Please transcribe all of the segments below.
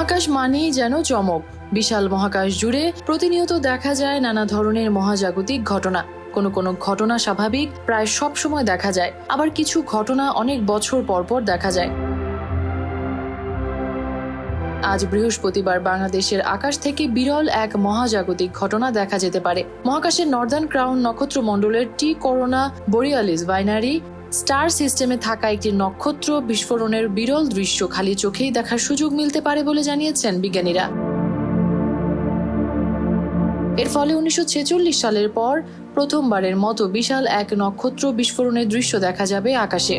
মহাকাশ মানেই যেন চমক। বিশাল মহাকাশ জুড়ে প্রতিনিয়ত দেখা যায় নানা ধরনের মহাজাগতিক ঘটনা। কোনো কোনো ঘটনা স্বাভাবিক, প্রায় সব সময় দেখা যায়। আবার কিছু ঘটনা অনেক বছর পর পর দেখা যায়। আজ বৃহস্পতিবার বাংলাদেশের আকাশ থেকে বিরল এক মহাজাগতিক ঘটনা দেখা যেতে পারে। মহাকাশের নর্দার্ন ক্রাউন নক্ষত্র মণ্ডলের T Corona Borealis binary star সিস্টেমে থাকা একটি নক্ষত্র বিস্ফোরণের বিরল দৃশ্য খালি চোখেই দেখার সুযোগ মিলতে পারে বলে জানিয়েছেন বিজ্ঞানীরা। এর ফলে উনিশশো ছেচল্লিশ সালের পর প্রথমবারের মতো বিশাল এক নক্ষত্র বিস্ফোরণের দৃশ্য দেখা যাবে আকাশে।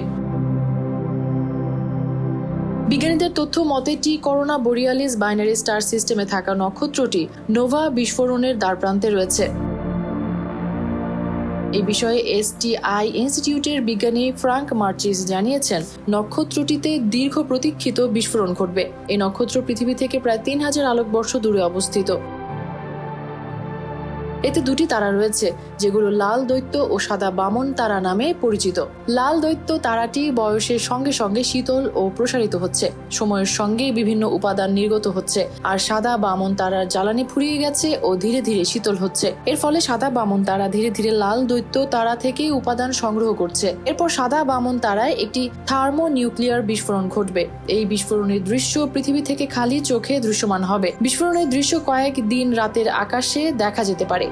বিজ্ঞানীদের তথ্য মতে, T Corona Borealis binary star সিস্টেমে থাকা নক্ষত্রটি নোভা বিস্ফোরণের দ্বারপ্রান্তে রয়েছে। এই বিষয়ে এসটিআই ইনস্টিটিউটের বিজ্ঞানী ফ্রাঙ্ক মার্চিস জানিয়েছেন, নক্ষত্রটিতে দীর্ঘ প্রতীক্ষিত বিস্ফোরণ ঘটবে। এই নক্ষত্র পৃথিবী থেকে প্রায় তিন হাজার আলোকবর্ষ দূরে অবস্থিত। এতে দুটি তারা রয়েছে, যেগুলো লাল দৈত্য ও সাদা বামন তারা নামে পরিচিত। লাল দৈত্য তারাটি বয়সের সঙ্গে সঙ্গে শীতল ও প্রসারিত হচ্ছে, সময়ের সঙ্গে বিভিন্ন উপাদান নির্গত হচ্ছে, আর সাদা বামন তারার জ্বালানি ফুরিয়ে গেছে ও ধীরে ধীরে শীতল হচ্ছে। এর ফলে সাদা বামন তারা ধীরে ধীরে লাল দৈত্য তারা থেকে উপাদান সংগ্রহ করছে। এরপর সাদা বামন তারায় একটি থার্মো নিউক্লিয়ার বিস্ফোরণ ঘটবে। এই বিস্ফোরণের দৃশ্য পৃথিবী থেকে খালি চোখে দৃশ্যমান হবে। বিস্ফোরণের দৃশ্য কয়েক দিন রাতের আকাশে দেখা যেতে পারে।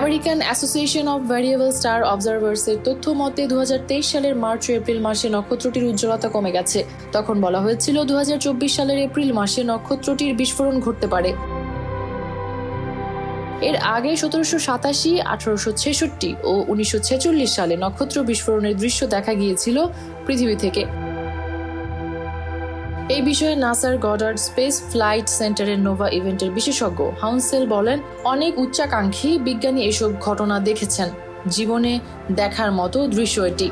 American Association of Variable Star Observers এর তথ্য মতে দু হাজার তেইশ সালের মার্চ ও এপ্রিল মাসে নক্ষত্রটির উজ্জ্বলতা কমে গেছে। তখন বলা হয়েছিল দু হাজার চব্বিশ সালের এপ্রিল মাসে নক্ষত্রটির বিস্ফোরণ ঘটতে পারে। এর আগে সতেরোশো সাতাশি, আঠারোশো ছেষট্টি ও উনিশশো ছেচল্লিশ সালে নক্ষত্র বিস্ফোরণের দৃশ্য দেখা গিয়েছিল পৃথিবী থেকে। এই বিষয়ে নাসার গডার্ড স্পেস ফ্লাইট সেন্টারের নোভা ইভেন্টের বিশেষজ্ঞ হাউন্সেল বলেন, অনেক উচ্চাকাঙ্ক্ষী বিজ্ঞানী এসব ঘটনা দেখেছেন। জীবনে দেখার মতো দৃশ্য এটি।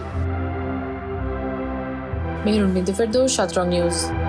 মেহরুন বিন্দু ফেরদৌস, সাতরং নিউজ।